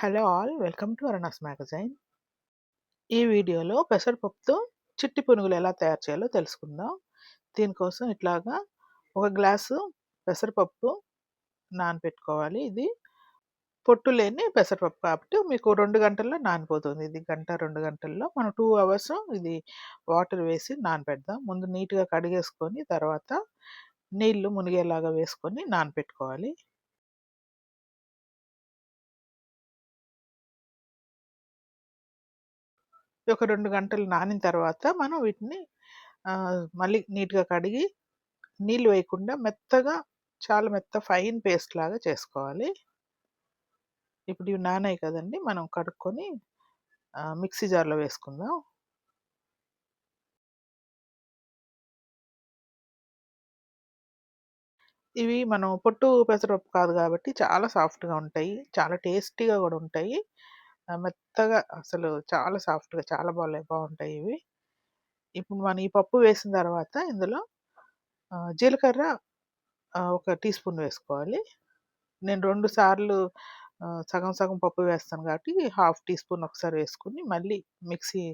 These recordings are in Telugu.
Hello all welcome to Aruna's magazine ఈ వీడియోలో పెసరపప్పుతో చిట్టి పునుగులు ఎలా తయారు చేయాలో తెలుసుకుందాం. దీనికోసం ఇట్లాగా ఒక గ్లాసు పెసరపప్పు నానబెట్టుకోవాలి ఇది పొట్టు లేని పెసరపప్పు కాబట్టి మీకు రెండు గంటల్లో నానిపోతుంది. ఇది గంట రెండు గంటల్లో మనం టూ అవర్స్ ఇది వాటర్ వేసి నానబెడదాం ముందు నీట్గా కడిగేసుకొని తర్వాత నీళ్ళు మునిగేలాగా వేసుకొని నానబెట్టుకోవాలి ఒక రెండు గంటలు నానిన తర్వాత మనం వీటిని మళ్ళీ నీట్గా కడిగి నీళ్ళు వేయకుండా మెత్తగా చాలా మెత్త ఫైన్ పేస్ట్ లాగా చేసుకోవాలి. ఇప్పుడు ఇవి నానాయి కదండి మనం కడుక్కొని మిక్సీ జార్లో వేసుకుందాం. ఇవి మనం పొట్టు పెసరపప్పు కాదు కాబట్టి చాలా సాఫ్ట్గా ఉంటాయి చాలా టేస్టీగా కూడా ఉంటాయి. మెత్తగా అసలు చాలా సాఫ్ట్‌గా చాలా బాగా బాగుంటాయి ఇవి. ఇప్పుడు మనం ఈ పప్పు వేసిన తర్వాత ఇందులో జీలకర్ర ఒక టీ స్పూన్ వేసుకోవాలి. నేను రెండు సార్లు సగం సగం పప్పు వేస్తాను కాబట్టి హాఫ్ టీ స్పూన్ ఒకసారి వేసుకుని మళ్ళీ మిక్సీ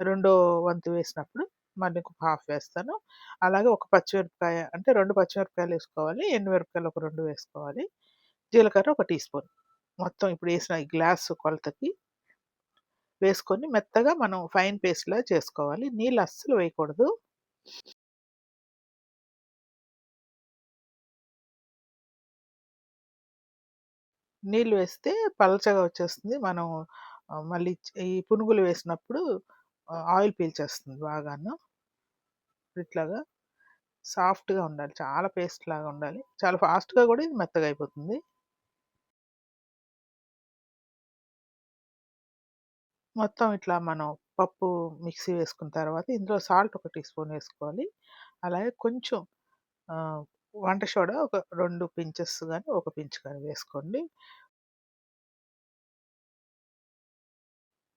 రెండో వంతు వేసినప్పుడు మళ్ళీ ఇంకొక హాఫ్ వేస్తాను. అలాగే ఒక పచ్చిమిరపకాయ అంటే రెండు పచ్చిమిరపకాయలు వేసుకోవాలి. ఎండుమిరపకాయలు ఒక రెండు వేసుకోవాలి. జీలకర్ర ఒక టీ స్పూన్. మొత్తం ఇప్పుడు వేసిన ఈ గ్లాసు కొలతకి వేసుకొని మెత్తగా మనం ఫైన్ పేస్ట్‌లా చేసుకోవాలి. నీళ్ళు అస్సలు వేయకూడదు. నీళ్ళు వేస్తే పలచగా వచ్చేస్తుంది. మనం మళ్ళీ ఈ పునుగులు వేసినప్పుడు ఆయిల్ పీల్చేస్తుంది బాగాను. ఇట్లాగా సాఫ్ట్‌గా ఉండాలి. చాలా పేస్ట్ లాగా ఉండాలి. చాలా ఫాస్ట్‌గా కూడా ఇది మెత్తగా అయిపోతుంది. మొత్తం ఇట్లా మనం పప్పు మిక్సీ వేసుకున్న తర్వాత ఇందులో సాల్ట్ ఒక టీ స్పూన్ వేసుకోవాలి. అలాగే కొంచెం వంట సోడా ఒక రెండు పించెస్ కానీ ఒక పించ్ కానీ వేసుకోండి.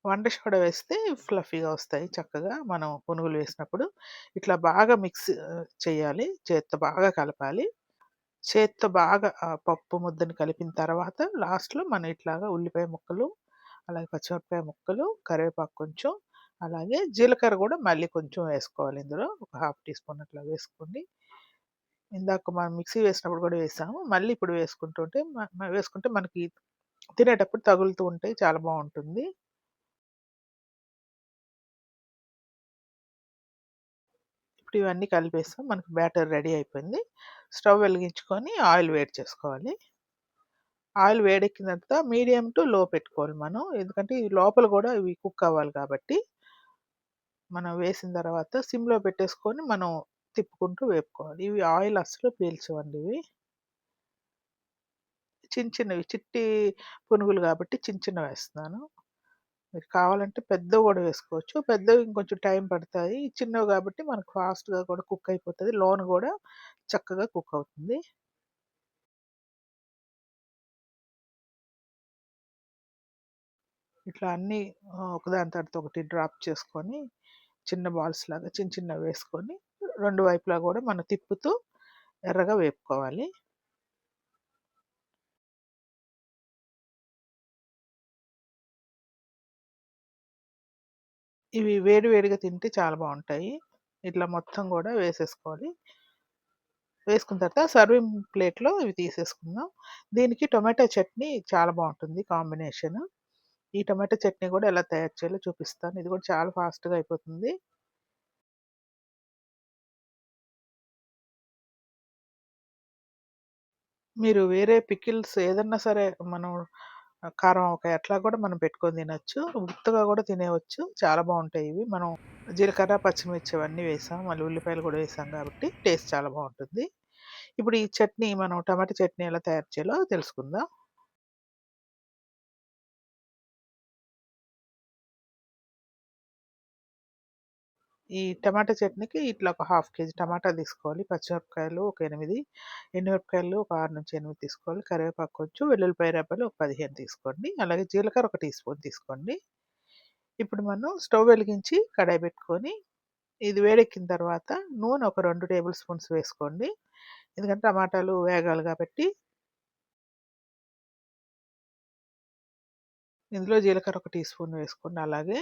వంట సోడా వేస్తే ఫ్లఫీగా వస్తాయి చక్కగా మనం పునుగులు వేసినప్పుడు. ఇట్లా బాగా మిక్స్ చేయాలి. చేత్తో బాగా కలపాలి. చేత్తో బాగా పప్పు ముద్దని కలిపిన తర్వాత లాస్ట్‌లో మనం ఇట్లాగా ఉల్లిపాయ ముక్కలు అలాగే పచ్చిమిరపకాయ ముక్కలు, కరివేపాకు కొంచెం, అలాగే జీలకర్ర కూడా మళ్ళీ కొంచెం వేసుకోవాలి ఇందులో. ఒక హాఫ్ టీ స్పూన్ అట్లా వేసుకోండి. ఇందాక మనం మిక్సీ వేసినప్పుడు కూడా వేసాము. మళ్ళీ ఇప్పుడు వేసుకుంటుంటే వేసుకుంటే మనకి తినేటప్పుడు తగులుతూ ఉంటాయి. చాలా బాగుంటుంది. ఇప్పుడు ఇవన్నీ కలిపేస్తాం మనకు బ్యాటర్ రెడీ అయిపోయింది. స్టవ్ వెలిగించుకొని ఆయిల్ వేడి చేసుకోవాలి. ఆయిల్ వేడెక్కిన తర్వాత మీడియం టు లో పెట్టుకోవాలి మనం. ఎందుకంటే ఈ లోపల కూడా ఇవి కుక్ అవ్వాలి కాబట్టి. మనం వేసిన తర్వాత సిమ్లో పెట్టేసుకొని మనం తిప్పుకుంటూ వేపుకోవాలి. ఇవి ఆయిల్ అస్సలు పీల్చవండి ఇవి. చిన్న చిన్నవి చిట్టి పునుగులు కాబట్టి చిన్న చిన్న వేస్తున్నాను. మీరు కావాలంటే పెద్దవి కూడా వేసుకోవచ్చు. పెద్దవి ఇంకొంచెం టైం పడతాయి. చిన్నవి కాబట్టి మనకు ఫాస్ట్గా కూడా కుక్ అయిపోతుంది. లోన్ కూడా చక్కగా కుక్ అవుతుంది. ఇట్లా అన్నీ ఒకదాని తర్వాత ఒకటి డ్రాప్ చేసుకొని చిన్న బాల్స్ లాగా చిన్న చిన్న వేసుకొని రెండు వైపులా కూడా మనం తిప్పుతూ ఎర్రగా వేపుకోవాలి. ఇవి వేడి వేడిగా తింటే చాలా బాగుంటాయి. ఇట్లా మొత్తం కూడా వేసేసుకోవాలి. వేసుకున్న తర్వాత సర్వింగ్ ప్లేట్లో ఇవి తీసేసుకుందాం. దీనికి టొమాటో చట్నీ చాలా బాగుంటుంది కాంబినేషన్. ఈ టమాటో చట్నీ కూడా ఎలా తయారు చేయాలో చూపిస్తాను. ఇది కూడా చాలా ఫాస్ట్గా అయిపోతుంది. మీరు వేరే పికిల్స్ ఏదన్నా సరే మనం కారం ఒక అట్లా కూడా మనం పెట్టుకొని తినచ్చు. గుత్తగా కూడా తినేవచ్చు చాలా బాగుంటాయి ఇవి. మనం జీలకర్ర పచ్చిమిర్చి అవన్నీ వేసాం. మళ్ళీ ఉల్లిపాయలు కూడా వేసాం కాబట్టి టేస్ట్ చాలా బాగుంటుంది. ఇప్పుడు ఈ చట్నీ మనం టమాటా చట్నీ ఎలా తయారు చేయాలో తెలుసుకుందాం. ఈ టమాటా చట్నీకి ఇట్లా ఒక హాఫ్ కేజీ టమాటా తీసుకోవాలి. పచ్చిమిరపకాయలు ఒక ఎనిమిది ఎండుమిరపకాయలు ఒక ఆరు నుంచి ఎనిమిది తీసుకోవాలి. కరివేపాకు కొంచెం వెల్లుల్లిపాయ రెబ్బలు ఒక పదిహేను తీసుకోండి. అలాగే జీలకర్ర ఒక టీ స్పూన్ తీసుకోండి. ఇప్పుడు మనం స్టవ్ వెలిగించి కడాయి పెట్టుకొని ఇది వేడెక్కిన తర్వాత నూనె ఒక రెండు టేబుల్ స్పూన్స్ వేసుకోండి. ఎందుకంటే టమాటాలు వేగాలి కాబట్టి ఇందులో జీలకర్ర ఒక టీ స్పూన్ వేసుకోండి. అలాగే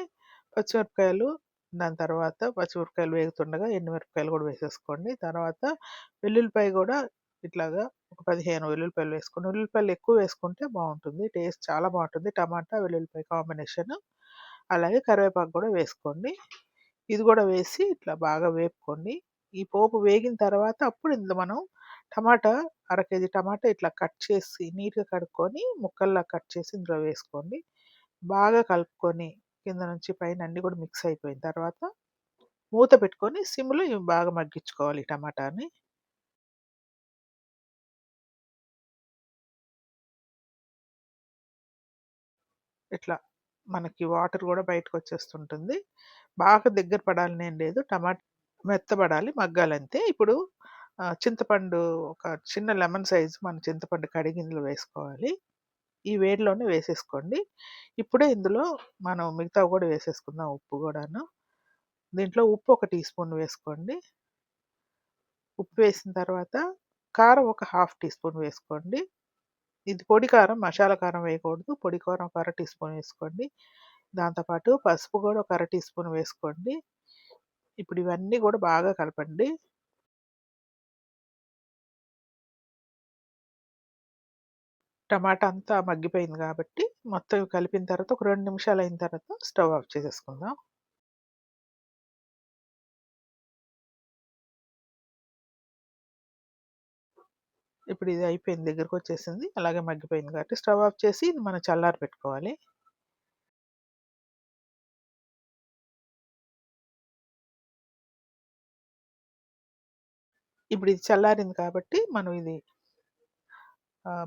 పచ్చిమిరపకాయలు దాని తర్వాత పచ్చిమిరపకాయలు వేగుతుండగా ఎండుమిరపకాయలు కూడా వేసేసుకోండి. తర్వాత వెల్లుల్లిపాయ కూడా ఇట్లాగా ఒక పదిహేను వెల్లుల్లిపాయలు వేసుకోండి. వెల్లుల్లిపాయలు ఎక్కువ వేసుకుంటే బాగుంటుంది. టేస్ట్ చాలా బాగుంటుంది. టమాటా వెల్లుల్లిపాయ కాంబినేషన్. అలాగే కరివేపాకు కూడా వేసుకోండి. ఇది కూడా వేసి ఇట్లా బాగా వేపుకోండి. ఈ పోపు వేగిన తర్వాత అప్పుడు ఇందులో మనం టమాటా అర కేజీ టమాటా ఇట్లా కట్ చేసి నీట్గా కడుక్కొని ముక్కల్లా కట్ చేసి ఇందులో వేసుకోండి. బాగా కలుపుకొని కింద నుంచి పైన అన్నీ కూడా మిక్స్ అయిపోయిన తర్వాత మూత పెట్టుకొని సిమ్లో బాగా మగ్గించుకోవాలి టమాటాని. ఇట్లా మనకి వాటర్ కూడా బయటకు వచ్చేస్తుంటుంది బాగా దగ్గర పడాలని ఏం లేదు. టమాటా మెత్తబడాలి మగ్గాలంతే. ఇప్పుడు చింతపండు ఒక చిన్న లెమన్ సైజు మన చింతపండు కడిగిందులో వేసుకోవాలి. ఈ వేడిలోనే వేసేసుకోండి. ఇప్పుడే ఇందులో మనం మిగతా కూడా వేసేసుకుందాం ఉప్పు కూడాను. దీంట్లో ఉప్పు ఒక టీ స్పూన్ వేసుకోండి. ఉప్పు వేసిన తర్వాత కారం ఒక హాఫ్ టీ స్పూన్ వేసుకోండి. ఇది పొడి కారం మసాలా కారం వేయకూడదు. పొడి కారం ఒక అర టీ స్పూన్ వేసుకోండి. దాంతోపాటు పసుపు కూడా ఒక అర టీ స్పూన్ వేసుకోండి. ఇప్పుడు ఇవన్నీ కూడా బాగా కలపండి. టమాటా అంతా మగ్గిపోయింది కాబట్టి మొత్తం కలిపిన తర్వాత ఒక రెండు నిమిషాలు అయిన తర్వాత స్టవ్ ఆఫ్ చేసేసుకుందాం. ఇప్పుడు ఇది అయిపోయింది దగ్గరకు వచ్చేసింది అలాగే మగ్గిపోయింది కాబట్టి స్టవ్ ఆఫ్ చేసి ఇది మనం చల్లారి పెట్టుకోవాలి. ఇప్పుడు ఇది చల్లారింది కాబట్టి మనం ఇది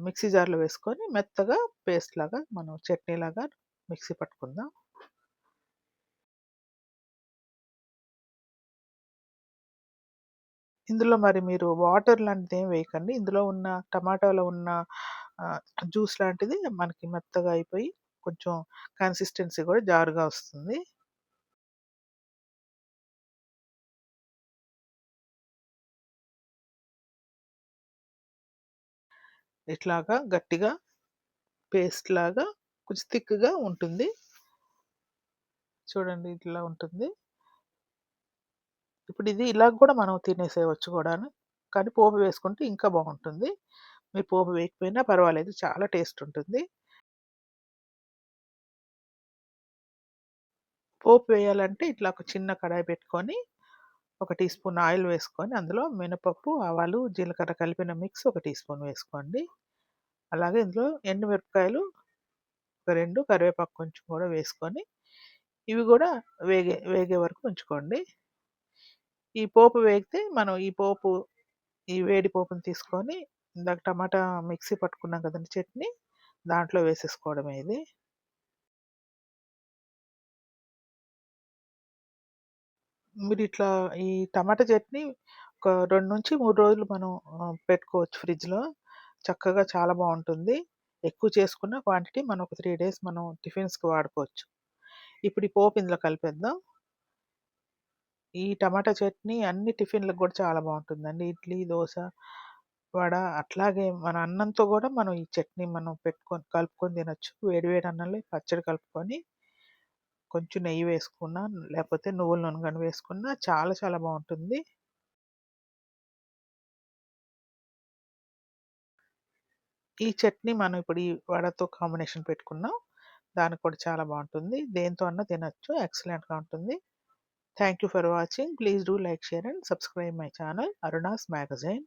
మిక్సీ జార్లో వేసుకొని మెత్తగా పేస్ట్ లాగా మనం చట్నీ లాగా మిక్సీ పట్టుకుందాం. ఇందులో మరి మీరు వాటర్ లాంటిది ఏం వేయకండి. ఇందులో ఉన్న టమాటాలో ఉన్న జ్యూస్ లాంటిది మనకి మెత్తగా అయిపోయి కొంచెం కన్సిస్టెన్సీ కూడా జారుగా వస్తుంది. ఇట్లాగా గట్టిగా పేస్ట్ లాగా కొంచెం థిక్గా ఉంటుంది. చూడండి ఇట్లా ఉంటుంది. ఇప్పుడు ఇది ఇలా కూడా మనం తినేసేయవచ్చు కూడా కానీ పోపు వేసుకుంటే ఇంకా బాగుంటుంది. మీరు పోపు వేయకపోయినా పర్వాలేదు చాలా టేస్ట్ ఉంటుంది. పోపు వేయాలంటే ఇట్లా ఒక చిన్న కడాయి పెట్టుకొని ఒక టీ స్పూన్ ఆయిల్ వేసుకొని అందులో మినపప్పు ఆవాలు జీలకర్ర కలిపిన మిక్స్ ఒక టీ స్పూన్ వేసుకోండి. అలాగే ఇందులో ఎండుమిరపకాయలు ఒక రెండు కరివేపాకు కొంచెం కూడా వేసుకొని ఇవి కూడా వేగే వేగే వరకు ఉంచుకోండి. ఈ పోపు వేగితే మనం ఈ పోపు ఈ వేడి పోపుని తీసుకొని ఇందాక టమాటా మిక్సీ పట్టుకున్నాం కదండి చట్నీ దాంట్లో వేసేసుకోవడమే ఇది. మీరు ఇట్లా ఈ టమాటా చట్నీ ఒక రెండు నుంచి మూడు రోజులు మనం పెట్టుకోవచ్చు ఫ్రిడ్జ్లో. చక్కగా చాలా బాగుంటుంది. ఎక్కువ చేసుకున్న క్వాంటిటీ మనం ఒక త్రీ డేస్ మనం టిఫిన్స్కి వాడుకోవచ్చు. ఇప్పుడు ఈ పోపు ఇందులో కలిపేద్దాం. ఈ టమాటా చట్నీ అన్ని టిఫిన్లకు కూడా చాలా బాగుంటుందండి. ఇడ్లీ దోశ వడ అట్లాగే మన అన్నంతో కూడా మనం ఈ చట్నీ మనం పెట్టుకొని కలుపుకొని తినొచ్చు. వేడి వేడి అన్నంలో ఈ పచ్చడి కలుపుకొని. కొంచెం నెయ్యి వేసుకున్నా లేకపోతే నువ్వుల నూనె కానీ వేసుకున్నా చాలా చాలా బాగుంటుంది. ఈ చట్నీ మనం ఇప్పుడు ఈ వడతో కాంబినేషన్ పెట్టుకున్నాం. దానికి కూడా చాలా బాగుంటుంది. దేంతో అన్నా తినొచ్చు. ఎక్సలెంట్గా ఉంటుంది. Thank you for watching. Please do like share and subscribe my channel Aruna's magazine.